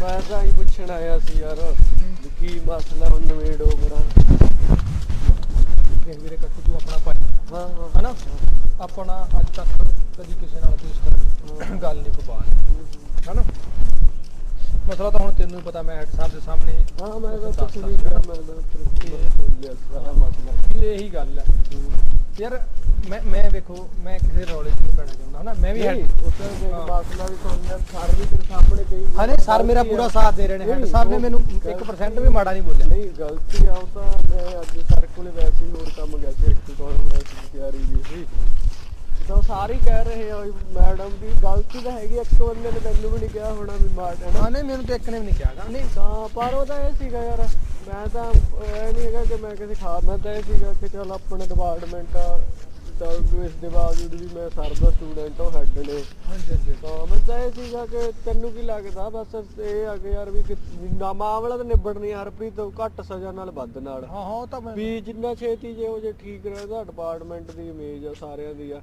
ਮੈਂ ਤਾਂ ਹੀ ਪੁੱਛਣ ਆਇਆ ਸੀ ਯਾਰ ਵੀ ਕੀ ਮਸਲਾ ਹੁਣ ਨਵੇੜੋ ਮੇਰਾ ਦੇਖ ਵੀਰੇ ਕੱਟੂ ਤੂੰ ਆਪਣਾ ਪਾਈ ਹਾਂ ਹਾਂ। ਹਨਾ? ਆਪਣਾ ਅੱਜ ਤੱਕ ਕਦੀ ਕਿਸੇ ਨਾਲ ਕੋਈ ਇਸ ਤਰ੍ਹਾਂ ਗੱਲ ਨਹੀਂ ਕੋ ਹਨਾ? ਮਸਲਾ ਤਾਂ ਹੁਣ ਤੈਨੂੰ ਹੀ ਪਤਾ ਮੈਂ ਹੈਡ ਸਾਹਿਬ ਦੇ ਸਾਹਮਣੇ ਹਾਂ ਮੈਂ ਤਾਂ ਕੁਛ ਨਹੀਂ ਕਿਹਾ ਮੈਂ ਤਾਂ ਤੇਰੇ ਕੋਲ ਲਿਆ ਸਾਰਾ ਮਸਲਾ। ਇਹ ਇਹੀ ਗੱਲ ਹੈ। ਯਾਰ ਮੈਂ ਮੈਂ ਵੇਖੋ ਮੈਂ ਕਿਸੇ ਰੌਲੇ 'ਚ ਨਹੀਂ ਪੈਣਾ ਚਾਹੁੰਦਾ ਹਨਾ? ਮੈਂ ਵੀ ਹੈਡ ਉੱਥੇ। ਮਸਲਾ ਵੀ ਯਾਰ ਸਰ ਵੀ ਤੇਰੇ ਸਾਹਮਣੇ ਕਹੀ ਹਾਂ ਨਹੀਂ ਸਰ ਮੇਰਾ ਪੂਰਾ ਸਾਥ ਦੇ ਰਹੇ ਨੇ ਹੈਡ ਸਾਹਿਬ ਨੇ ਮੈਨੂੰ ਗੱਲ- 1% ਵੀ ਮਾੜਾ ਨਹੀਂ ਬੋਲਿਆ। ਨਹੀਂ ਗਲਤੀ ਆ ਉਹ ਤਾਂ ਮੈਂ ਅੱਜ ਸਰ ਕੋਲੇ ਵੈਸੇ ਹੀ ਹੋਰ ਕੰਮ ਗਿਆ ਸੀ ਇੱਕ ਕਾਨਫਰੰਸ ਦੀ ਤਿਆਰੀ ਜੀ। ਸੀ ਤਾਂ ਸਾਰੇ ਕਹਿ ਰਹੇ ਆ ਮੈਡਮ ਵੀ ਗਲਤੀ ਤਾਂ ਹੈਗੀ ਇੱਕ ਬੰਦੇ ਨੇ ਤੈਨੂੰ ਵੀ ਨਹੀਂ ਕਿਹਾ ਹੋਣਾ ਵੀ ਮਾਰ ਹੈ ਨਹੀਂ ਮੈਨੂੰ ਤਾਂ ਇੱਕ ਨੇ ਵੀ ਨਹੀਂ ਕਿਹਾਗਾ ਨਹੀਂ ਤਾਂ ਪਰ ਉਹ ਤਾਂ ਇਹ ਸੀਗਾ ਯਾਰ ਮੈਂ ਤਾਂ ਇਹ ਨਹੀਂ ਹੈਗਾ ਕਿ ਮੈਂ ਕਿਸੇ ਖਾ ਮੈਂ ਤਾਂ ਇਹ ਸੀਗਾ ਕਿ ਚਲ ਆਪਣੇ ਡਿਪਾਰਟਮੈਂਟ ਆ ਤਾਂ ਇਸ ਦੇ ਬਾਵਜੂਦ ਵੀ ਮੈਂ ਸਰ ਦਾ ਸਟੂਡੈਂਟ ਹਾਂ ਹੈਡ ਨੇ। ਹਾਂਜੀ ਹਾਂਜੀ। ਤਾਂ ਮੈਂ ਤਾਂ ਇਹ ਸੀਗਾ ਕਿ ਤੈਨੂੰ ਕੀ ਲੱਗਦਾ? ਬਸ ਇਹ ਆ ਕਿ ਯਾਰ ਵੀ ਕਿ- ਨਾ ਮਾਮਲਾ ਤਾਂ ਨਿਬੜਨੀ ਹਰਪ੍ਰੀਤ ਤੋਂ ਘੱਟ ਸਜ਼ਾ ਨਾਲ ਵੱਧ ਨਾਲ। ਹਾਂ ਹਾਂ ਉਹ ਤਾਂ ਮੈਂ ਵੀ ਜਿੰਨਾ ਛੇਤੀ ਜੇ ਉਹ ਜੇ ਠੀਕ ਰਹਿੰਦਾ ਡਿਪਾਰਟਮੈਂਟ ਦੀ ਇਮੇਜ ਆ ਸਾਰਿਆਂ ਦੀ ਆ।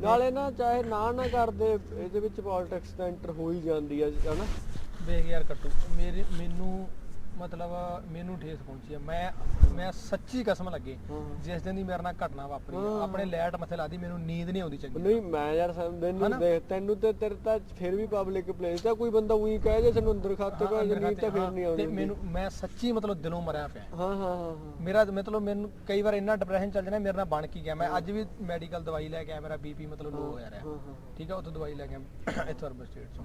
ਨਾਲੇ ਨਾ ਚਾਹੇ ਨਾ ਨਾ ਕਰਦੇ ਇਹਦੇ ਵਿੱਚ ਪੋਲਿਟਿਕਸ ਤਾਂ ਐਂਟਰ ਹੋ ਹੀ ਜਾਂਦੀ ਆ ਹਨਾ? ਵੇਖ ਯਾਰ ਕੱਟੂ ਮੇਰੇ ਮੈਨੂੰ ਮਤਲਬ ਮੈਨੂੰ ਠੇਸ ਪਹੁੰਚੀ ਆ ਮੈਂ ਮੈਂ ਸੱਚੀ ਕਸਮ ਲੱਗੇ। ਹਾਂ। ਜਿਸ ਦਿਨ ਦੀ ਮੇਰੇ ਨਾਲ ਘਟਨਾ ਵਾਪਰੀ ਆ, ਹਾਂ। ਆਪਣੇ ਲੈਟ ਮੱਥੇ ਲਾਦੀ ਮੈਨੂੰ ਨੀਂਦ ਨਹੀਂ ਆਉਂਦੀ ਚੰਗੀ ਨਹੀਂ ਮੈਂ ਯਾਰ ਮੈਨੂੰ? ਦੇਖ ਤੈਨੂੰ ਤੇ ਤੇਰੇ ਤਾਂ ਫਿਰ ਵੀ ਪਬਲਿਕ ਪਲੇਸ ਤਾਂ ਕੋਈ ਬੰਦਾ ਉਹੀ ਕਹੇ ਜੇ ਤੈਨੂੰ ਅੰਦਰ ਖਾਤੇ ਹਾਂ, ਪੈ ਅੰਦਰ ਤਾਂ ਫਿਰ ਹਾਂ, ਨਹੀਂ ਤੇ ਆਉਣੀ ਮੈਨੂੰ ਮੈਂ ਸੱਚੀ ਮਤਲਬ ਦਿਲੋਂ ਮਰਿਆ ਪਿਆ। ਹਾਂ ਹਾਂ ਹਾਂ ਹਾਂ। ਮੇਰਾ ਮਤਲਬ ਮੈਨੂੰ ਕਈ ਵਾਰ ਇੰਨਾ ਡਿਪਰੈਸ਼ਨ ਚੱਲ ਜਾਂਦਾ ਮੇਰੇ ਨਾਲ ਬਣ ਕੀ ਗਿਆ। ਮੈਂ ਅੱਜ ਵੀ ਮੈਡੀਕਲ ਦਵਾਈ ਲੈ ਕੇ ਆਇਆ ਮੇਰਾ ਬੀਪੀ ਮਤਲਬ ਲੋ ਹੋਇਆ ਰਿਹਾ। ਹਾਂ, ਹਾਂ। ਠੀਕ ਹੈ ਉੱਥੋਂ ਦਵਾਈ ਲੈ ਕੇ ਆਇਆ ਇੱਥੋਂ ਅਰਬਨ ਸਟੇਟ ਤੋਂ।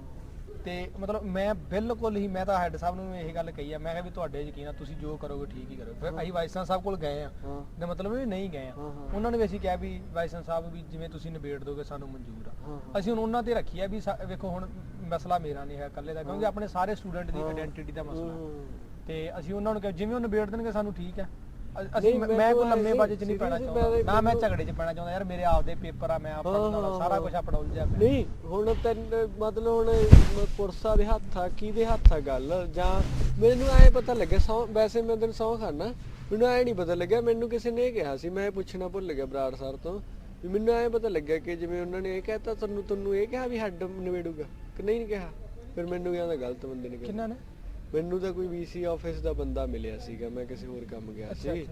ਤੇ ਮਤਲਬ ਮੈਂ ਬਿਲਕੁਲ ਹੀ ਮੈਂ ਤਾਂ ਹੈੱਡ ਸਾਹਿਬ ਨੂੰ ਇਹ ਗੱਲ ਕਹੀ ਆ ਮੈਂ ਕਿਹਾ ਵੀ ਤੁਹਾਡੇ ਯਕੀਨ ਆ ਤੁਸੀਂ ਜੋ ਕਰੋਗੇ ਠੀਕ ਹੀ ਕਰੋ ਫਿਰ ਅਸੀਂ ਵਾਈਸ ਸਾਹਿਬ ਕੋਲ ਗਏ ਆ ਹਾਂ ਦਾ ਮਤਲਬ ਵੀ ਨਹੀਂ ਗਏ ਆ ਹਾਂ, ਹਾਂ। ਉਹਨਾਂ ਨੇ ਵੀ ਅਸੀਂ ਕਿਹਾ ਵੀ ਵਾਈਸ ਸਾਹਿਬ ਵੀ ਜਿਵੇਂ ਤੁਸੀਂ ਨਿਬੇੜ ਦੋਗੇ ਸਾਨੂੰ ਮਨਜ਼ੂਰ ਆ ਹਾਂ। ਅਸੀਂ ਹੁਣ ਉਹਨਾਂ ਤੇ ਰੱਖੀ ਆ ਵੀ ਸਾ- ਵੇਖੋ ਹੁਣ ਮਸਲਾ ਮੇਰਾ ਨਹੀਂ ਹੈ ਇਕੱਲੇ ਦਾ ਕਿਉਂਕਿ ਆਪਣੇ ਸਾਰੇ ਸਟੂਡੈਂਟ ਦੀ ਹਾਂ। ਆਇਡੈਂਟੀਟੀ ਦਾ ਮਸਲਾ। ਤੇ ਅਸੀਂ ਉਹਨਾਂ ਨੂੰ ਕਿਹਾ ਜਿਵੇਂ ਉਹ ਨਿਬੇੜ ਦੇਣਗੇ ਸਾਨੂੰ ਠੀਕ ਹੈ ਅ- ਅਸੀਂ ਮੈਂ ਕੋਈ ਲੰਮੇ ਬਾਜੇ ਚ ਨਹੀਂ ਪੈਣਾ ਚਾਹੁੰਦਾ। ਨਾ ਮੈਂ ਝਗੜੇ ਚ ਪੈਣਾ ਚਾਹੁੰਦਾ ਯਾਰ ਮੇਰੇ ਆਪਦੇ ਪੇਪਰ ਆ ਮੈਂ ਆਪ ਵਾਲਾ ਸਾਰਾ ਕੁਝ ਆਪਣਾ ਉਲਝਿਆ ਪਿਆ। ਨਹੀਂ ਹੁਣ ਤੈਨ ਮਤਲਬ ਹੁਣ ਪੁਰਸਾ ਦੇ ਹੱਥ ਆ ਕਿਹਦੇ ਹੱਥ ਆ ਗੱਲ? ਜਾਂ ਮੈਨੂੰ ਐ ਪਤਾ ਲੱਗਿਆ ਸੌ ਵੈਸੇ ਮੈਂ ਤੈਨੂੰ ਸੌ ਖਾਨਾ ਮੈਨੂੰ ਐ ਨਹੀਂ ਪਤਾ ਲੱਗਿਆ ਮੈਨੂੰ ਕਿਸੇ ਨੇ ਕਿਹਾ ਸੀ ਮੈਂ ਪੁੱਛਣਾ ਭੁੱਲ ਗਿਆ ਬਰਾੜ ਸਰ ਤੋਂ ਵੀ ਮੈਨੂੰ ਐ ਪਤਾ ਲੱਗਿਆ ਕਿ ਜਿਵੇਂ ਉਹਨਾਂ ਨੇ ਇਹ ਕਹਿਤਾ ਤੁਹਾਨੂੰ ਤੁਹਾਨੂੰ ਇਹ ਕਿਹਾ ਵੀ ਹੱਡ ਨਿਬੇੜੂਗਾ ਕਿ ਨਹੀਂ ਕਿਹਾ? ਫਿਰ ਮੈਨੂੰ ਕਹਿੰਦਾ ਗਲਤ ਬੰਦੇ ਨੇ ਕਿਹਾ। ਕਿੰਨਾ ਨੇ? ਮੈਨੂੰ ਤਾਂ ਕੋਈ ਵੀਸੀ ਆਫਿਸ ਦਾ ਬੰਦਾ ਮਿਲਿਆ ਸੀਗਾ ਮੈਂ ਕਿਸੇ ਹੋਰ ਕੰਮ ਗਿਆ ਸੀ।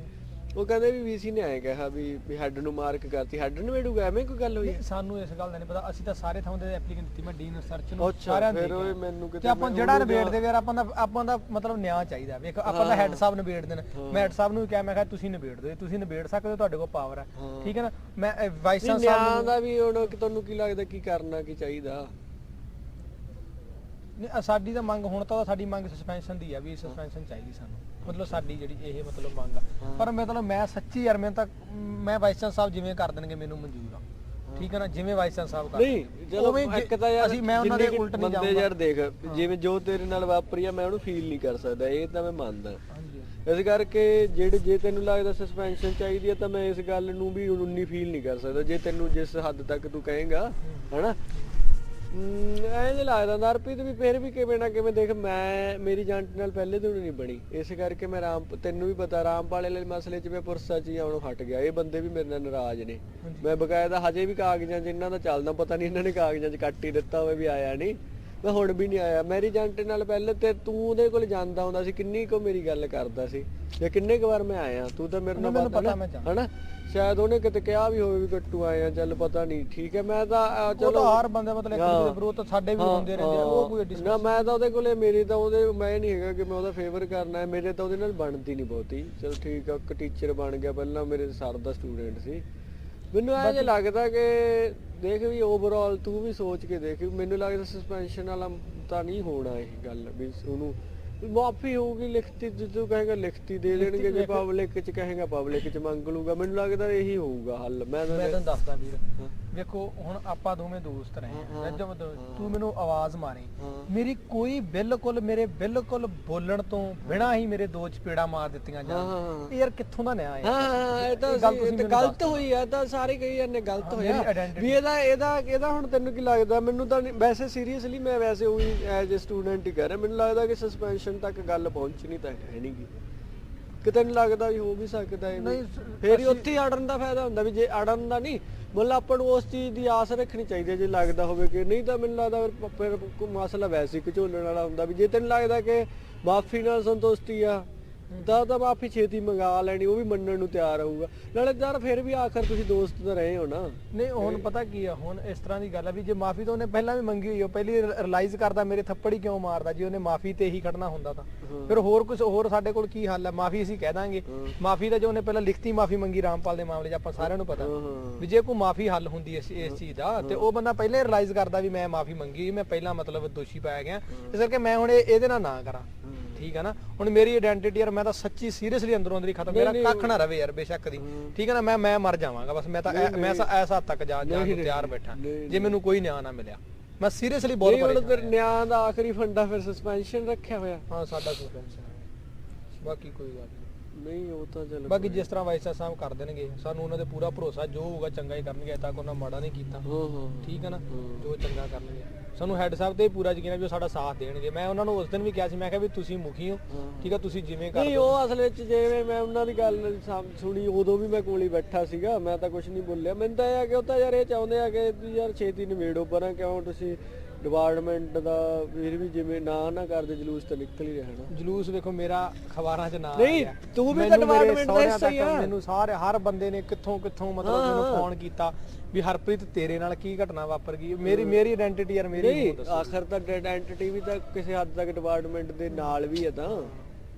ਉਹ ਕਹਿੰਦੇ ਵੀ ਵੀਸੀ ਨੇ ਐ ਕਿਹਾ ਵੀ ਵੀ ਹੈੱਡ ਨੂੰ ਮਾਰਕ ਕਰਤੀ। ਹੈੱਡ ਨਿਬੇੜੂਗਾ ਐਵੇਂ ਕੋਈ ਗੱਲ ਹੋਈ? ਨਹੀਂ, ਸਾਨੂੰ ਇਸ ਗੱਲ ਦਾ ਨਹੀਂ ਪਤਾ। ਅਸੀਂ ਤਾਂ ਸਾਰੇ ਥਾਂ ਦੇ ਐਪਲੀਕੈਂਟ ਦਿੱਤੀ ਮੈਂ ਡੀਨ ਸਰਚ ਨੂੰ ਅੱਛਾ, ਨੂੰ ਫਿਰ ਉਹ ਮੈਨੂੰ। ਕਿਤੇ ਤੇ ਆਪਾਂ ਮੈਂ ਜਿਹੜਾ ਉਹਨੂੰ ਨਿਬੇੜ ਜਾਂ- ਦੇ ਯਾਰ ਆਪਾਂ ਦਾ ਆਪਾਂ ਦਾ ਮਤਲਬ ਨਿਆਂ ਚਾਹੀਦਾ। ਵੇਖ ਆਪਾਂ ਦਾ। ਹੈੱਡ ਸਾਹਿਬ ਨਿਬੇੜ ਦੇਣ। ਮੈਂ ਹੈੱਡ ਸਾਹਿਬ ਨੂੰ ਵੀ ਕਿਹਾ ਮੈਂ ਕਿਹਾ ਤੁਸੀਂ ਨਿਬੇੜ ਦਿਓ। ਤੁਸੀਂ ਨਿਬੇੜ ਸਕਦੇ ਹੋ ਤੁਹਾਡੇ ਕੋਲ ਪਾਵਰ ਹੈ। ਠੀਕ ਹੈ ਨਾ? ਮੈਂ ਵਾਈਸ ਨਹੀਂ ਚਾਂਸਲਰ ਨਿਆਂ ਦਾ ਵੀ ਹੁਣ ਕਿ ਤੁਹਾਨੂੰ ਕੀ ਲੱਗਦਾ ਕੀ ਕਰਨਾ ਕੀ ਚਾਹੀਦਾ? ਨਹੀਂ ਸਾਡੀ ਤਾਂ ਮੰਗ ਹੁਣ ਤਾਂ ਸਾਡੀ ਮੰਗ ਸਸਪੈਂਸ਼ਨ ਦੀ ਆ ਵੀ ਸਸਪੈਂਸ਼ਨ ਚਾਹੀਦੀ ਸਾਨੂੰ। ਮਤਲਬ ਸਾਡੀ ਜਿਹੜੀ ਇਹ ਮਤਲਬ ਮੰਗ ਆ। ਪਰ ਮਤਲਬ ਮੈਂ ਸੱਚੀ ਯਾਰ ਮੈਂ ਤਾਂ ਮੈਂ ਵਾਈਸ ਚਾਂਸਲਰ ਸਾਹਿਬ ਜਿਵੇਂ ਕਰ ਦੇਣਗੇ ਮੈਨੂੰ ਮਨਜ਼ੂਰ ਆ। ਠੀਕ ਹੈ ਨਾ? ਜਿਵੇਂ ਵਾਈਸ ਚਾਂਸਲਰ ਸਾਹਿਬ ਕਰ ਨਹੀਂ ਚਲੋ ਉਵੇਂ ਜੇ- ਇੱਕ ਤਾਂ ਯਾਰ ਅਸੀਂ ਮੈਂ ਉਹਨਾਂ ਦੇ ਜਿੰਨੇ ਕੁ ਉਲਟ ਨਹੀਂ ਬੰਦੇ ਜਾਊਂਗਾ। ਯਾਰ ਦੇਖ ਜਿਵੇਂ ਜੋ ਤੇਰੇ ਨਾਲ ਵਾਪਰੀ ਆ ਮੈਂ ਉਹਨੂੰ ਫੀਲ ਨਹੀਂ ਕਰ ਸਕਦਾ। ਇਹ ਤਾਂ ਮੈਂ ਮੰਨਦਾ। ਹਾਂਜੀ ਇਸ ਕਰਕੇ ਜਿਹੜੇ ਜੇ ਤੈਨੂੰ ਲੱਗਦਾ ਸਸਪੈਂਸ਼ਨ ਚਾਹੀਦੀ ਹੈ ਤਾਂ ਮੈਂ ਇਸ ਗੱਲ ਨੂੰ ਵੀ ਉਨੀ ਫੀਲ ਨਹੀਂ ਕਰ ਸਕਦਾ। ਜੇ ਤੈਨੂੰ ਜਿਸ ਹੱਦ ਤੱਕ ਤੂੰ ਕਹੇਗਾ ਹਨਾ? ਐਂ ਜਿਹਾ ਲੱਗਦਾ ਨਰਪ੍ਰੀਤ ਵੀ ਫਿਰ ਵੀ ਕਿਵੇਂ ਨਾ ਕਿਵੇਂ ਦੇਖ ਮੈਂ ਮੇਰੀ ਜੰਟ ਨਾਲ ਪਹਿਲੇ ਦਿਨ ਨਹੀਂ ਬਣੀ। ਇਸ ਕਰਕੇ ਮੈਂ ਰਾਮ ਤੈਨੂੰ ਵੀ ਪਤਾ ਰਾਮਪਾਲ ਵਾਲੇ ਮਸਲੇ 'ਚ ਮੈਂ ਪੁਰਸਾ 'ਚ ਹੀ ਆਉਣੋਂ ਹਟ ਗਿਆ। ਇਹ ਬੰਦੇ ਵੀ ਮੇਰੇ ਨਾਲ ਨਾਰਾਜ਼ ਨੇ। ਮੈਂ ਬਕਾਇਦਾ ਹਜੇ ਵੀ ਕਾਗਜ਼ਾਂ 'ਚ ਇਹਨਾਂ ਦਾ ਚੱਲਦਾ ਪਤਾ ਨਹੀਂ ਇਹਨਾਂ ਨੇ ਕਾਗਜ਼ਾਂ 'ਚ ਕੱਟ ਹੀ ਦਿੱਤਾ ਹੋਵੇ ਵੀ ਆਇਆ ਨਹੀਂ। ਮੈਂ ਹੁਣ ਵੀ ਨਹੀਂ ਆਇਆ। ਮੇਰੀ ਜੰਟ ਨਾਲ ਪਹਿਲੇ ਤੇ ਤੂੰ ਉਹਦੇ ਕੋਲ ਜਾਂਦਾ ਹੁੰਦਾ ਸੀ ਕਿੰਨੀ ਕੋ ਮੇਰੀ ਗੱਲ ਕਰਦਾ ਸੀ। ਜਾਂ ਕਿੰਨੇ ਕੁ ਵਾਰ ਮੈਂ ਆਇਆ ਤੂੰ ਤਾਂ ਮੇਰੇ ਨਾਲ ਜਾਣਦਾ। ਹਨਾ? ਸ਼ਾਇਦ ਉਹਨੇ ਕਿਤੇ ਕਿਹਾ ਵੀ ਹੋਵੇ ਵੀ ਗੱਟੂ ਆਏ ਆ ਚੱਲ ਪਤਾ ਨਹੀਂ ਠੀਕ ਹੈ ਮੈਂ ਤਾਂ ਅਹ, ਉਹ ਚਲੋ। ਤਾਂ ਹਰ ਬੰਦੇ ਮਤਲਬ ਇੱਕ ਦੂਜੇ ਵਿਰੋਧ ਤਾਂ ਸਾਡੇ ਵੀ ਹੁੰਦੇ ਰਹਿੰਦੇ ਆ ਉਹ ਕੋਈ। ਐਡੀ ਨਾ ਮੈਂ ਤਾਂ ਉਹਦੇ ਕੋਲੇ ਮੇਰੀ ਤਾਂ ਉਹਦੇ ਮੈਂ ਨਹੀਂ ਹੈਗਾ ਕਿ ਮੈਂ ਉਹਦਾ ਫੇਵਰ ਕਰਨਾ ਹੈ ਮੇਰੇ ਤਾਂ ਉਹਦੇ ਨਾਲ ਬਣਦੀ ਨਹੀਂ ਬਹੁਤੀ। ਚਲ ਠੀਕ ਆ ਇੱਕ ਟੀਚਰ ਬਣ ਗਿਆ ਪਹਿਲਾਂ ਮੇਰੇ ਸਰ ਦਾ ਸਟੂਡੈਂਟ ਸੀ। ਮੈਨੂੰ ਐਂ ਲੱਗਦਾ ਕਿ ਦੇਖ ਵੀ ਓਵਰਆਲ ਤੂੰ ਵੀ ਸੋਚ ਕੇ ਦੇਖ ਮੈਨੂੰ ਲੱਗਦਾ ਸਸਪੈਂਸ਼ਨ ਵਾਲਾ ਤਾਂ ਨਹੀਂ ਹੋਣਾ ਇਹ ਗੱਲ ਵੀ ਉਹਨੂੰ। ਮਾਫੀ ਹੋਊਗੀ ਲਿਖਤੀ ਜੇ ਤੂੰ ਕਹੇਗਾ ਲਿਖਤੀ ਦੇ ਦੇਣਗੇ ਜੇ ਪਬਲਿਕ ਚ ਕਹੇਗਾ ਪਬਲਿਕ ਚ ਮੰਗ ਲੂਗਾ ਮੈਨੂੰ ਲੱਗਦਾ ਇਹੀ ਹੋਊਗਾ ਹੱਲ। ਮੈਂ ਤਾਂ ਮੈਂ ਤੈਨੂੰ ਦੱਸਦਾ ਵੀਰ। ਵੇਖੋ ਹੁਣ ਆਪਾਂ ਦੋਵੇਂ ਦੋਸਤ ਰਹੇ ਹਾਂ, ਹਾਂ ਹਾਂ, ਰੱਜੋ ਮਤਲਬ ਹਾਂ। ਤੂੰ ਮੈਨੂੰ ਆਵਾਜ਼ ਮਾਰੀ। ਮੇਰੀ ਕੋਈ ਬਿਲਕੁਲ ਮੇਰੇ ਬਿਲਕੁਲ ਬੋਲਣ ਤੋਂ ਬਿਨਾ ਹੀ ਮੇਰੇ ਦੋ ਚਪੇੜਾ ਮਾਰ ਦਿੱਤੀਆਂ। ਇਹ ਯਾਰ ਕਿੱਥੋਂ ਦਾ ਨਿਆਂ ਹੈ? ਹਾਂ ਇਹ ਤਾਂ ਗਲਤ ਹੋਈ ਆ ਤਾਂ ਸਾਰੇ ਕਹੀ ਜਾਂਦੇ ਗਲਤ ਹੋਇਆ ਵੀ ਇਹਦਾ ਇਹਦਾ ਇਹਦਾ ਹੁਣ ਤੈਨੂੰ ਕੀ ਲੱਗਦਾ? ਮੈਨੂੰ ਤਾਂ ਵੈਸੇ ਸੀਰੀਅਸਲੀ ਮੈਂ ਵੈਸੇ ਉਹੀ ਐਜ਼ ਅ ਸਟੂਡੈਂਟ ਹੀ ਕਹਿ ਰਿਹਾ। ਮੈਨੂੰ ਲੱਗਦਾ ਕਿ ਸਸਪੈਂਸ਼ਨ ਤੱਕ ਗੱਲ ਪਹੁੰਚਣੀ ਤਾਂ ਹੈ ਨਹੀਂਗੀ ਕਿ ਤੈਨੂੰ ਲੱਗਦਾ ਵੀ ਹੋ ਵੀ ਸਕਦਾ ਇਹ ਨਹੀਂ, ਨਹੀਂ ਸ- ਫੇਰ ਹੀ ਅਸੀਂ- ਉੱਥੇ ਹੀ ਅੜਨ ਦਾ ਫਾਇਦਾ ਹੁੰਦਾ ਵੀ ਜੇ ਅੜਨ ਦਾ ਨਹੀਂ ਮੁੱਲ ਆਪਾਂ ਨੂੰ ਉਸ ਚੀਜ਼ ਦੀ ਆਸ ਰੱਖਣੀ ਚਾਹੀਦੀ ਹੈ ਜੇ ਲੱਗਦਾ ਹੋਵੇ ਕਿ ਨਹੀਂ ਤਾਂ ਮੈਨੂੰ ਲੱਗਦਾ ਫਿਰ- ਫਿਰ ਕੋਈ ਮਸਲਾ ਵੈਸੇ ਹੀ ਝੋਲਣ ਵਾਲਾ ਹੁੰਦਾ ਵੀ ਜੇ ਤੈਨੂੰ ਲੱਗਦਾ ਕਿ ਮਾਫੀ ਨਾਲ ਸੰਤੁਸ਼ਟੀ ਆ ਤਾਂ ਤਾਂ ਮਾਫੀ ਛੇਤੀ ਮੰਗਾ ਲੈਣੀ ਉਹ ਵੀ ਮੰਨਣ ਨੂੰ ਤਿਆਰ ਹੋਊਗਾ। ਨਾਲੇ ਯਾਰ ਫਿਰ ਵੀ ਆਖਰ ਤੁਸੀਂ ਦੋਸਤ ਤਾਂ ਰਹੇ ਹੋ ਨਾ। ਨਹੀਂ ਹੁਣ ਪਤਾ ਕੀ ਆ ਹੁਣ ਇਸ ਤਰ੍ਹਾਂ ਦੀ ਗੱਲ ਆ ਵੀ ਜੇ ਮਾਫੀ ਤਾਂ ਉਹਨੇ ਪਹਿਲਾਂ ਵੀ ਮੰਗੀ ਹੋਈ ਆ ਪਹਿਲੀ ਰਿਅਲਾਈਜ਼ ਕਰਦਾ ਮੇਰੇ ਥੱਪੜ ਹੀ ਕਿਉਂ ਮਾਰਦਾ ਜੇ ਉਹਨੇ ਮਾਫੀ ਤੇ ਹੀ ਖੜਨਾ ਹੁੰਦਾ ਤਾਂ। ਫਿਰ ਹੋਰ ਕੁਝ ਹੋਰ ਸਾਡੇ ਕੋਲ ਕੀ ਹੱਲ ਹੈ ਮਾਫੀ ਅਸੀਂ ਕਹਿ ਦਾਂਗੇ। ਮਾਫੀ ਦਾ ਜੋ ਉਹਨੇ ਪਹਿਲਾਂ ਲਿਖਤੀ ਮਾਫੀ ਮੰਗੀ ਰਾਮਪਾਲ ਦੇ ਮਾਮਲੇ 'ਚ ਆਪਾਂ ਸਾਰਿਆਂ ਨੂੰ ਪਤਾ। ਵੀ ਜੇ ਕੋਈ ਮਾਫੀ ਹੱਲ ਹੁੰਦੀ ਇਸ ਇਸ ਚੀਜ਼ ਦਾ ਤੇ ਉਹ ਬੰਦਾ ਪਹਿਲਾਂ ਰਿਅਲਾਈਜ਼ ਕਰਦਾ ਵੀ ਮੈਂ ਮਾਫੀ ਮੰਗੀ ਮੈਂ ਪਹਿਲਾਂ ਮਤਲਬ ਦੋਸ਼ੀ ਪਾਇਆ ਗਿਆ। ਇਸ ਕਰਕੇ ਮੈਂ ਹੁਣ ਇਹ- ਇਹਦੇ ਨਾਲ ਨਾ ਕਰਾਂ। ਠੀਕ ਹੈ ਨਾ? ਹੁਣ ਮੇਰੀ ਆਇਡੈਂਟੀਟੀ ਯਾਰ ਮੈਂ ਤਾਂ ਸੱਚੀ ਸੀਰੀਅਸਲੀ ਅੰਦਰੋਂ ਅੰਦਰ ਹੀ ਖਤਮ ਮੇਰਾ ਕੱਖ ਨਾ ਰਵੇ ਯਾਰ ਬੇਸ਼ੱਕ ਦੀ। ਠੀਕ ਹੈ ਨਾ? ਮੈਂ ਮੈਂ ਮਰ ਜਾਵਾਂਗਾ ਬਸ। ਮੈਂ ਤਾਂ ਮੈਂ ਐਸਾ ਹੱਦ ਤੱਕ ਜਾ ਨੂੰ ਨਹੀਂ, ਤਿਆਰ ਬੈਠਾ। ਜੇ ਮੈਨੂੰ ਕੋਈ ਨਿਆਂ ਨਾ ਮਿਲਿਆ। ਮੈਂ ਸੀਰੀਅਸਲੀ ਬਹੁਤ ਪਰੇਸ਼ਾਨ ਫਿਰ ਨਿਆਂ ਦਾ ਆਖਰੀ ਫੰਡਾ ਫਿਰ ਸਸਪੈਂਸ਼ਨ ਰੱਖਿਆ ਹੋਇਆ। ਹਾਂ ਸਾਡਾ ਸਸਪੈਂਸ਼ਨ ਬਾਕੀ ਕੋਈ ਗੱਲ ਨਹੀਂ। ਨਹੀਂ ਉਹ ਤਾਂ ਚੱਲ ਬਾਕੀ ਜਿਸ ਤਰ੍ਹਾਂ ਵਾਈਸ ਸਾਹਿਬ ਕਰ ਦੇਣਗੇ ਸਾਨੂੰ ਉਹਨਾਂ ਦੇ ਪੂਰਾ ਭਰੋਸਾ ਜੋ ਹੋਊਗਾ ਚੰਗਾ ਹੀ ਕਰਨਗੇ ਅਜੇ ਤੱਕ ਉਹਨਾਂ ਮਾੜਾ ਨਹੀਂ ਕੀਤਾ। ਹਾਂ ਹਾਂ ਠੀਕ ਹੈ ਨਾ। ਜੋ ਚੰਗਾ ਕਰਨਗੇ। ਸਾਨੂੰ ਹੈੱਡ ਸਾਹਿਬ ਤੇ ਵੀ ਪੂਰਾ ਯਕੀਨ ਹੈ ਵੀ ਉਹ ਸਾਡਾ ਸਾਥ ਦੇਣਗੇ। ਮੈਂ ਉਹਨਾਂ ਨੂੰ ਉਸ ਦਿਨ ਵੀ ਕਿਹਾ ਸੀ ਮੈਂ ਕਿਹਾ ਵੀ ਤੁਸੀਂ ਮੁਖੀ ਹੋ। ਠੀਕ ਹੈ ਤੁਸੀਂ ਜਿਵੇਂ ਕਰ ਨਹੀਂ ਉਹ ਅਸਲ ਵਿੱਚ ਜਿਵੇਂ ਮੈਂ ਉਹਨਾਂ ਦੀ ਗੱਲ ਸਮ- ਸੁਣੀ ਉਦੋਂ ਵੀ ਮੈਂ ਕੋਲ ਹੀ ਬੈਠਾ ਸੀਗਾ ਮੈਂ ਤਾਂ ਕੁਝ ਨਹੀਂ ਬੋਲਿਆ। ਮੈਨੂੰ ਤਾਂ ਇਹ ਆ ਕਿ ਉਹ ਤਾਂ ਯਾਰ ਇਹ ਚਾਹੁੰਦੇ ਆ ਕਿ ਵੀ ਯਾਰ ਛੇਤੀ ਨਿਬੇੜੋ ਪਰਾਂ ਕਿਉਂ ਤੁਸੀਂ ਡਿਪਾਰਟਮੈਂਟ ਦਾ ਫਿਰ ਵੀ ਜਿਵੇਂ ਨਾ ਨਾ ਕਰਦੇ ਜਲੂਸ ਤਾਂ ਨਿਕਲ ਹੀ ਰਿਹਾ ਨਾ ਜਲੂਸ ਵੇਖੋ ਮੇਰਾ ਖਬਰਾਂ 'ਚ ਨਾ ਆ ਨਹੀਂ। ਤੂੰ ਵੀ ਤਾਂ ਮੈਨੂੰ ਮੇਰੇ department ਦਾ ਸਹੁਰਿਆਂ ਹਿੱਸਾ ਹੀ ਤੱਕ ਆ। ਮੈਨੂੰ ਸਾਰੇ ਹਰ ਬੰਦੇ ਨੇ ਕਿੱਥੋਂ ਕਿੱਥੋਂ ਮਤਲਬ ਮੈਨੂੰ। ਫੋਨ ਕੀਤਾ ਵੀ ਹਰਪ੍ਰੀਤ ਤੇਰੇ ਨਾਲ ਕੀ ਘਟਨਾ ਵਾਪਰ ਗਈ ਮੇਰੀ ਮੇਰੀ ਆਇਡੈਂਟੀਟੀ ਯਾਰ ਮੇਰੀ ਨਹੀਂ ਆਖਰ ਤਾਂ ਆਇਡੈਂਟੀਟੀ ਵੀ ਤਾਂ ਕਿਸੇ ਹੱਦ ਤੱਕ ਡਿਪਾਰਟਮੈਂਟ ਦੇ ਨਾਲ ਵੀ ਹੈ ਤਾਂ ਤੂੰ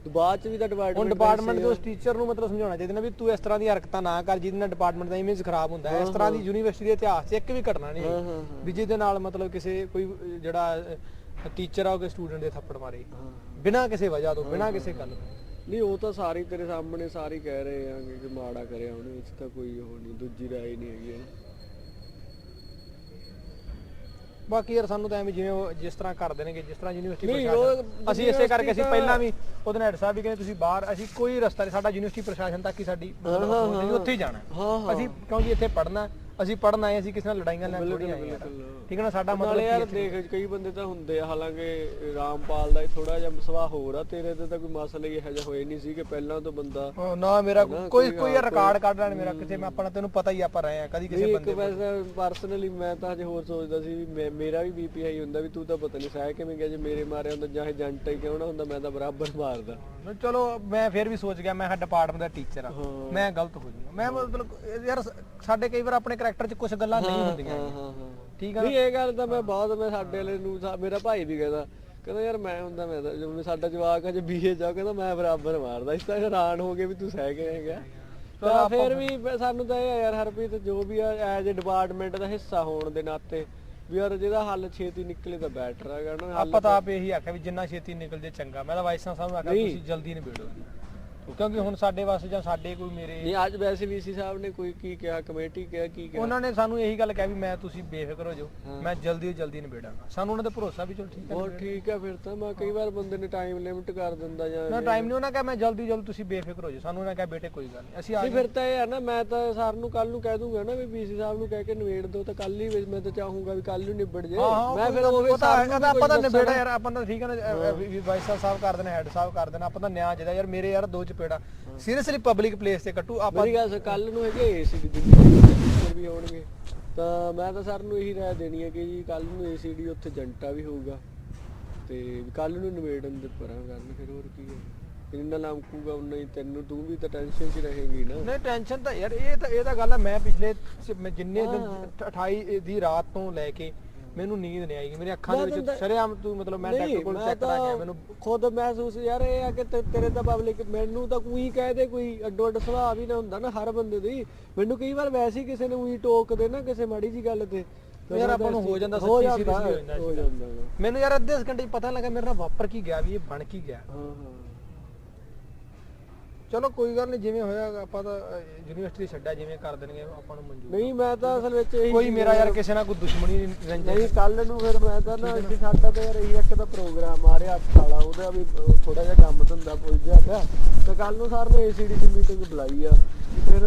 ਬਾਅਦ ਚ ਵੀ ਤਾਂ ਡਿਪਾਰਟਮੈਂਟ ਹੁਣ ਡਿਪਾਰਟਮੈਂਟ ਦੇ ਉਸ ਟੀਚਰ ਨੂੰ ਮਤਲਬ ਸਮਝਾਉਣਾ ਚਾਹੀਦਾ ਨਾ ਵੀ ਤੂੰ ਇਸ ਤਰ੍ਹਾਂ ਦੀ ਹਰਕਤਾਂ ਨਾ ਕਰ ਜਿਹਦੇ ਨਾਲ ਡਿਪਾਰਟਮੈਂਟ ਦਾ ਇਮੇਜ ਖਰਾਬ ਹੁੰਦਾ ਹੈ। ਇਸ ਤਰ੍ਹਾਂ ਦੀ ਯੂਨੀਵਰਸਿਟੀ ਦੇ ਇਤਿਹਾਸ 'ਚ ਇੱਕ ਵੀ ਘਟਨਾ ਨਹੀਂ ਹਾਂ। ਵੀ ਜਿਹਦੇ ਨਾਲ ਮਤਲਬ ਕਿਸੇ ਕੋਈ ਜਿਹੜਾ ਟੀਚਰ ਆ ਉਹ ਸਟੂਡੈਂਟ ਦੇ ਥੱਪੜ ਮਾਰੇ। ਬਿਨਾਂ ਕਿਸੇ ਵਜ੍ਹਾ ਤੋਂ ਬਿਨਾਂ ਕਿਸੇ ਗੱਲ ਨਹੀਂ ਉਹ ਤਾਂ ਸਾਰੇ ਤੇਰੇ ਸਾਹਮਣੇ ਸਾਰੇ ਕਹਿ ਰਹੇ ਆ ਕਿ ਮਾੜਾ ਕਰਿਆ ਉਹਨੇ ਇਸ ਤਾਂ ਕੋਈ ਉਹ ਨਹੀਂ ਦੂਜੀ ਰਾਏ ਨਹੀਂ ਹੈਗੀ ਹੈ ਬਾਕੀ ਯਾਰ ਸਾਨੂੰ ਤਾਂ ਐਵੇਂ ਜਿਵੇਂ ਉਹ ਜਿਸ ਤਰ੍ਹਾਂ ਕਰ ਦੇਣਗੇ ਜਿਸ ਤਰ੍ਹਾਂ ਯੂਨੀਵਰਸਿਟੀ ਨਹੀਂ, ਪ੍ਰਸ਼ਾਸਨ ਉਹ ਅਸੀਂ ਇਸੇ ਕਰਕੇ ਅਸੀਂ ਪਹਿਲਾਂ ਵੀ ਉਹਦੇ ਨਾਲ ਹੈਡ ਸਾਹਿਬ ਵੀ ਕਹਿੰਦੇ ਤੁਸੀਂ ਬਾਹਰ ਅਸੀਂ ਕੋਈ ਰਸਤਾ ਨਹੀਂ ਸਾਡਾ ਯੂਨੀਵਰਸਿਟੀ ਪ੍ਰਸ਼ਾਸਨ ਤੱਕ ਹੀ ਸਾਡੀ ਹਾਂ, ਹੈ ਹਾਂ। ਉੱਥੇ ਹੀ ਜਾਣਾ ਹਾਂ, ਹਾਂ। ਅਸੀਂ ਕਿਉਂਕਿ ਇੱਥੇ ਪੜ੍ਹਨਾ ਅਸੀਂ ਪੜ੍ਹਨ ਆਏ ਅਸੀਂ ਕਿਸੇ ਨਾਲ ਲੜਾਈਆਂ ਲੈਣ ਥੋੜੀ ਆਏ ਯਾਰ। ਠੀਕ ਹੈ ਨਾ ਸਾਡਾ ਮਤਲਬ ਨਾਲੇ ਯਾਰ ਕੀ ਦੇਖ ਕਈ ਬੰਦੇ ਤਾਂ ਹੁੰਦੇ ਆ ਹਾਲਾਂਕਿ ਰਾਮਪਾਲ ਦਾ ਥੋੜਾ ਜਿਹਾ ਸੁਭਾਅ ਹੋਰ ਆ ਤੇਰੇ ਤੇ ਤਾਂ ਕੋਈ ਮਸਲਾ ਹੀ ਇਹੋ ਜਿਹਾ ਹੋਏ ਨਹੀਂ ਸੀ ਕਿ ਪਹਿਲਾਂ ਤੋਂ ਬੰਦਾ ਨਾ ਮੇਰਾ ਨਾ, ਕੋਈ ਕੋਈ ਰਿਕਾਰਡ ਕੱਢ ਲੈਣ ਮੇਰਾ ਕਿਸੇ ਮੈਂ ਆਪਣਾ ਤੈਨੂੰ ਪਤਾ ਹੀ ਆ, ਆਪਾਂ ਰਹੇ ਆ ਕਦੀ ਕਿਸੇ ਨਹੀਂ ਇੱਕ ਬੰਦੇ ਵੈਸੇ ਪਰਸਨਲੀ ਮੈਂ ਤਾਂ ਹਜੇ ਹੋਰ ਸੋਚਦਾ ਸੀ ਵੀ ਮੈਂ- ਮੇਰਾ ਵੀ ਬੀਪੀ ਹਾਈ ਹੁੰਦਾ ਵੀ ਤੂੰ ਤਾਂ ਪਤਾ ਨਹੀਂ ਸਹਿ ਕਿਵੇਂ ਗਿਆ ਜੇ ਮੇਰੇ ਮਾਰੇ ਹੁੰਦਾ ਜਾਂ ਏਜੰਟ ਹੀ ਕਿਉਂ ਨਾ ਹੁੰਦਾ ਮੈਂ ਤਾਂ ਬਰਾਬਰ ਮਾਰਦਾ। ਨੂੰ। ਚਲੋ ਮੈਂ ਫਿਰ ਵੀ ਸੋਚ ਗਿਆ ਮੈਂ ਹਾਂ ਡਿਪਾਰਟਮੈਂਟ ਦਾ ਟੀਚਰ ਆ। ਹਾਂ। ਮੈਂ ਗਲਤ ਹੋ ਜਾਊਂਗਾ। ਮੈਂ ਮਤਲਬ ਯਾਰ ਸਾਡੇ ਕਈ ਵਾਰ ਆਪਣੇ ਕੈਰੈਕਟਰ 'ਚ ਕੁਝ ਗੱਲਾਂ ਨਹੀਂ ਹੁੰਦੀਆਂ ਹਾਂ ਹਾਂ ਹਾਂ। ਠੀਕ ਆ ਨਹੀਂ ਇਹ ਗੱਲ ਤਾਂ ਮੈਂ ਬਹੁਤ ਮੈਂ ਸਾਡੇ ਵਾਲੇ ਨੂੰ ਮੇਰਾ ਭਾਈ ਵੀ ਕਹਿੰਦਾ ਕਹਿੰਦਾ ਯਾਰ ਮੈਂ ਹੁੰਦਾ ਮੈਂ ਤਾਂ ਜਿਵੇਂ ਸਾਡਾ ਜਵਾਕ ਅਜੇ ਬੀਏ ਜਾ ਕਹਿੰਦਾ ਮੈਂ ਬਰਾਬਰ ਮਾਰਦਾ। ਇਸ ਤਰ੍ਹਾਂ ਹੈਰਾਨ ਹੋ ਗਏ ਵੀ ਤੂੰ ਸਹਿ ਗਿਆ ਤਾਂ ਫਿਰ ਵੀ ਸਾਨੂੰ ਤਾਂ ਇਹ ਆ ਯਾਰ ਹਰਪ੍ਰੀਤ ਜੋ ਵੀ ਆ ਐਜ਼ ਅ ਡਿਪਾਰਟਮੈਂਟ ਦਾ ਹਿੱਸਾ ਹੋਣ ਦੇ ਨਾਤੇ ਵੀ ਯਾਰ ਜਿਹਦਾ ਹੱਲ ਛੇਤੀ ਨਿਕਲੇ ਤਾਂ ਬੈਟਰ ਹੈਗਾ ਨਾ ਆਪਾਂ ਤਾਂ ਆਪ ਇਹੀ ਆਖਿਆ ਵੀ ਜਿੰਨਾ ਛੇਤੀ ਨਿਕਲ ਜੇ ਚੰਗਾ। ਮੈਂ ਤਾਂ ਵਾਈਸਾਂ ਸਾਹਿਬ ਨੂੰ ਆਖਿਆ। ਤੁਸੀਂ ਜਲਦੀ ਨਿਬੇੜੋ। ਕਿਉਂਕਿ ਹੁਣ ਸਾਡੇ ਵਾਸਤੇ ਜਾਂ ਸਾਡੇ ਕੋਈ ਮੇਰੇ ਨਹੀਂ ਅੱਜ ਵੈਸੇ ਵੀਸੀ ਸਾਹਿਬ ਨੇ ਕੋਈ ਕੀ ਕਿਹਾ ਕਮੇਟੀ ਕਿਹਾ ਕੀ ਕਿਹਾ? ਉਹਨਾਂ ਨੇ ਸਾਨੂੰ ਇਹੀ ਗੱਲ ਕਿਹਾ ਵੀ ਮੈਂ ਤੁਸੀਂ ਬੇਫਿਕਰ ਹੋ ਜਾਓ ਹਾਂ। ਮੈਂ ਜਲਦੀ ਤੋਂ ਜਲਦੀ ਨਿਬੇੜਾਂਗਾ। ਸਾਨੂੰ ਉਹਨਾਂ ਤੇ ਭਰੋਸਾ ਵੀ ਚਲੋ ਠੀਕ ਹੈ ਬਹੁਤ ਠੀਕ ਹੈ ਫਿਰ ਤਾਂ ਮੈਂ ਕਈ ਵਾਰ ਬੰਦੇ ਨੇ ਟਾਈਮ ਲਿਮਿਟ ਕਰ ਦਿੰਦਾ ਜਾਂ ਨਾ ਟਾਈਮ ਨਹੀਂ ਉਹਨਾਂ ਕਿਹਾ ਮੈਂ ਜਲਦੀ ਜਲਦੀ ਤੁਸੀਂ ਬੇਫਿਕਰ ਹੋ ਜਾਓ। ਸਾਨੂੰ ਉਹਨਾਂ ਕਿਹਾ ਬੇਟੇ ਕੋਈ ਗੱਲ ਨਹੀਂ ਅਸੀਂ ਆ ਨਹੀਂ ਫਿਰ ਤਾਂ ਇਹ ਹੈ ਨਾ ਮੈਂ ਤਾਂ ਸਰ ਨੂੰ ਕੱਲ ਨੂੰ ਕਹਿ ਦੂੰਗਾ ਨਾ ਵੀ ਬੀਸੀ ਸਾਹਿਬ ਨੂੰ ਕਹਿ ਕੇ ਨਿਬੇੜ ਦਿਓ ਤਾਂ ਕੱਲ ਹੀ ਵੀ ਮੈਂ ਤਾਂ ਚਾਹੂੰਗਾ ਵੀ ਕੱਲ ਨੂੰ ਨਿਬੜ ਜੇ। ਮੈਂ ਫਿਰ ਉਹ ਪਤਾ ਸਰ ਨੂੰ ਵੀ ਆਪਾਂ ਤਾਂ ਨਿਬੇੜਾ ਯਾਰ ਆਪਾਂ ਤਾਂ ਠੀਕ ਹੈ ਨਾ ਵੀ ਵਾਈਸ ਸਾਹਿਬ ਕਰ ਦੇਣਾ ਹੈਡ ਸਾਹਿਬ ਕਰ ਦੇਣਾ ਆਪਾਂ ਤਾਂ ਨਿਆਂ ਜਿਹਦਾ ਯਾਰ ਮੇਰੇ ਯਾਰ ਦੋ ਚਪੇੜਾ ਸੀਰੀਅਸਲੀ ਪਬਲਿਕ ਪਲੇਸ ਤੇ ਕੱਟੂ ਆਪਾਂ ਮੇਰੀ ਗੱਲ ਕੱਲ ਨੂੰ ਹੈਗੇ ਏਸੀਡੀ ਦੇ ਵੀ ਹੋਣਗੇ ਤਾਂ ਮੈਂ ਤਾਂ ਸਰ ਨੂੰ ਇਹੀ ਰਾਏ ਦੇਣੀ ਹੈ ਕਿ ਜੀ ਕੱਲ ਨੂੰ ਏਸੀਡੀ ਉੱਥੇ ਜੰਟਾ ਵੀ ਹੋਊਗਾ ਤੇ ਕੱਲ ਨੂੰ ਨਿਬੇੜਨ ਦੇ ਪਰਾਂ ਕਰਨ ਫਿਰ ਹੋਰ ਕੀ ਹੈ? ਜਿੰਨਾ ਲੰਕੂਗਾ ਉਨਾ ਹੀ ਤੈਨੂੰ ਤੂੰ ਵੀ ਤਾਂ ਟੈਨਸ਼ਨ 'ਚ ਰਹੇਂਗੀ ਨਾ। ਨਹੀਂ ਟੈਨਸ਼ਨ ਤਾਂ ਯਾਰ ਇਹ ਤਾਂ ਇਹ ਤਾਂ ਗੱਲ ਹੈ ਮੈਂ ਪਿਛਲੇ ਜਿੰਨੇ ਦਿਨ ਹਾਂ। 28 ਦੀ ਰਾਤ ਤੋਂ ਲੈ ਕੇ ਮੈਨੂੰ ਨੀਂਦ ਨਹੀਂ ਆਈ ਮੇਰੀ ਅੱਖਾਂ ਦੇ ਵਿੱਚ ਸ਼ਰੇਆਮ ਤੂੰ ਮਤਲਬ ਮੈਂ ਡਾਕਟਰ ਕੋਲ ਚੈੱਕ ਕਰਾ ਤਾਂ ਮੈਨੂੰ ਖੁਦ ਮਹਿਸੂਸ ਯਾਰ ਇਹ ਆ ਕਿ ਤੇਰੇ ਤਾਂ ਪਬਲਿਕ ਮੈਨੂੰ ਤਾਂ ਕੋਈ ਕਹਿ ਦੇ ਕੋਈ ਅੱਡੋ ਅੱਡ ਸੁਭਾਅ ਵੀ ਨਾ ਹੁੰਦਾ ਨਾ ਹਰ ਬੰਦੇ ਦੀ। ਮੈਨੂੰ ਕਈ ਵਾਰ ਵੈਸੇ ਹੀ ਕਿਸੇ ਨੇ ਉਹੀ ਟੋਕ ਦੇ ਨਾ ਕਿਸੇ ਮਾੜੀ ਜੀ ਗੱਲ ਤੇ। ਯਾਰ ਆਪਾਂ ਨੂੰ ਹੋ ਜਾਂਦਾ ਸੱਚੀ seriously ਹੋ ਜਾਂਦਾ। ਮੈਨੂੰ ਯਾਰ ਅੱਧੇ ਘੰਟੇ 'ਚ ਪਤਾ ਲੱਗਾ ਮੇਰੇ ਨਾਲ ਵਾਪਰ ਕੀ ਗਿਆ ਵੀ ਇਹ ਬਣ ਕੀ ਗਿਆ। ਹਾਂ ਹਾਂ। ਚਲੋ ਕੋਈ ਗੱਲ ਨਹੀਂ ਜਿਵੇਂ ਹੋਇਆ ਆਪਾਂ ਤਾਂ ਯੂਨੀਵਰਸਿਟੀ ਛੱਡਿਆ ਜਿਵੇਂ ਕਰ ਦੇਣਗੇ ਆਪਾਂ ਨੂੰ ਮਨਜ਼ੂਰ ਨਹੀਂ ਮੈਂ ਤਾਂ ਅਸਲ ਵਿੱਚ ਇਹੀ ਕੋਈ ਮੇਰਾ ਯਾਰ ਕਿਸੇ ਨਾਲ ਕੋਈ ਦੁਸ਼ਮਣੀ ਰੰਜਨ ਨਹੀਂ ਕੱਲ ਨੂੰ ਫਿਰ ਮੈਂ ਤਾਂ ਨਾ ਅਸੀਂ ਸਾਡਾ ਤਾਂ ਯਾਰ ਇਹੀ ਇੱਕ ਤਾਂ ਪ੍ਰੋਗਰਾਮ ਆ ਰਿਹਾ ਵਾਲਾ ਉਹਦਾ ਵੀ ਥੋੜਾ ਜਿਹਾ ਕੰਮ ਧੰਦਾ ਪੁੱਜ ਗਿਆ ਪਿਆ ਤੇ ਕੱਲ ਨੂੰ ਸਰ ਨੇ ਏਸੀਡੀ ਦੀ ਮੀਟਿੰਗ ਬੁਲਾਈ ਆ। ਫਿਰ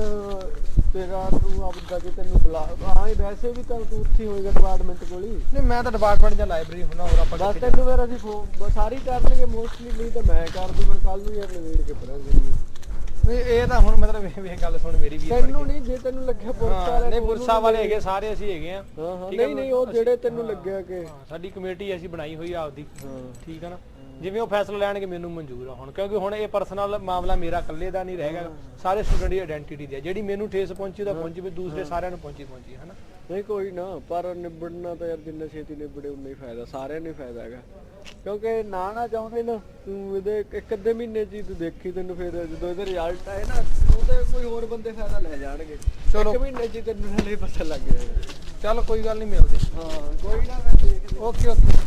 ਤੇਰਾ ਤੂੰ ਆਪਦਾ ਜੇ ਤੈਨੂੰ ਬੁਲਾ ਹਾਂ ਇਹ ਵੈਸੇ ਵੀ ਤਾਂ ਤੂੰ ਉੱਥੇ ਹੋਏਗਾ ਡਿਪਾਰਟਮੈਂਟ ਕੋਲ ਹੀ। ਨਹੀਂ ਮੈਂ ਤਾਂ ਡਿਪਾਰਟਮੈਂਟ ਜਾਂ ਲਾਇਬ੍ਰੇਰੀ ਹੁੰਨਾ ਹੋਰ ਆਪਾਂ ਬਸ ਤੈਨੂੰ ਫਿਰ ਅਸੀਂ ਸਾਰੀ ਕਰਨਗੇ ਮੋਸਟਲੀ ਨਹੀਂ ਤਾਂ ਮੈਂ ਕਰ ਦੂੰ ਫਿਰ ਕੱਲ ਨੂੰ ਯਾਰ ਨਵੇੜ ਕੇ ਪਰਾਂ ਇਹ ਤਾਂ ਹੁਣ ਮਤਲਬ ਇਹ ਗੱਲ ਸੁਣ ਮੇਰੀ ਵੀ ਤੈਨੂੰ ਨਹੀਂ ਜੇ ਤੈਨੂੰ ਲੱਗਿਆ ਪੁਰਸਾ ਹਾਂ ਵਾਲੇ ਨਹੀਂ ਨੂੰ ਪੁਰਸਾ ਵਾਲੇ ਹੈਗੇ ਸਾਰੇ ਅਸੀਂ ਹੈਗੇ ਆ ਹਾਂ ਹਾਂ ਨਹੀਂ ਨਹੀਂ ਉਹ ਜਿਹੜੇ ਤੈਨੂੰ ਲੱਗਿਆ ਕਿ ਹਾਂ, ਸਾਡੀ ਕਮੇਟੀ ਅਸੀਂ ਬਣਾਈ ਹੋਈ ਆ ਆਪਦੀ। ਹਾਂ। ਠੀਕ ਆ ਨਾ? ਜਿਵੇਂ ਉਹ ਫੈਸਲਾ ਲੈਣਗੇ ਮੈਨੂੰ ਮਨਜ਼ੂਰ ਆ ਹੁਣ ਕਿਉਂਕਿ ਹੁਣ ਇਹ ਪਰਸਨਲ ਮਾਮਲਾ ਮੇਰਾ ਇਕੱਲੇ ਦਾ ਨਹੀਂ ਰਹੇਗਾ ਸਾਰੇ ਸਟੂਡੈਂਟ ਦੀ ਆਇਡੈਂਟੀਟੀ ਦੀ ਜਿਹੜੀ ਮੈਨੂੰ ਠੇਸ ਪਹੁੰਚੀ ਤਾਂ ਪਹੁੰਚੀ ਵੀ ਦੂਸਰੇ ਸਾਰਿਆਂ ਨੂੰ ਪਹੁੰਚੀ ਪਹੁੰਚੀ ਹਨਾ? ਨਹੀਂ ਕੋਈ ਨਾ ਪਰ ਨਿਬੜਨਾ ਤਾਂ ਯਾਰ ਜਿੰਨਾ ਛੇਤੀ ਨਿਬੜੇ ਉਨਾ ਹੀ ਫਾਇਦਾ ਸਾਰਿਆਂ ਨੂੰ ਹੀ ਫਾਇਦਾ ਹੈਗਾ। ਕਿਉਂਕਿ ਨਾ ਨਾ ਚਾਹੁੰਦੇ ਨਾ ਤੂੰ ਇਹਦੇ ਇੱਕ- ਅੱਧੇ ਮਹੀਨੇ ਚ ਹੀ ਤੂੰ ਦੇਖੀ ਤੈਨੂੰ ਫਿਰ ਜਦੋਂ ਇਹਦਾ ਰਿਜ਼ਲਟ ਆਏ ਨਾ ਉਹ ਤੇ ਕੋਈ ਹੋਰ ਬੰਦੇ ਫਾਇਦਾ ਲੈ ਜਾਣਗੇ। ਚਲੋ। ਇੱਕ ਮਹੀਨੇ ਚ ਹੀ ਤੈਨੂੰ ਨਾਲੇ ਪਤਾ ਲੱਗ ਜਾਏਗਾ। ਚੱਲ ਕੋਈ ਗੱਲ ਨਹੀਂ ਮਿਲਦੇ। ਹਾਂ ਕੋਈ ਨਾ ਮੈਂ ਦੇਖਦੇ ਓਕੇ ਓਕੇ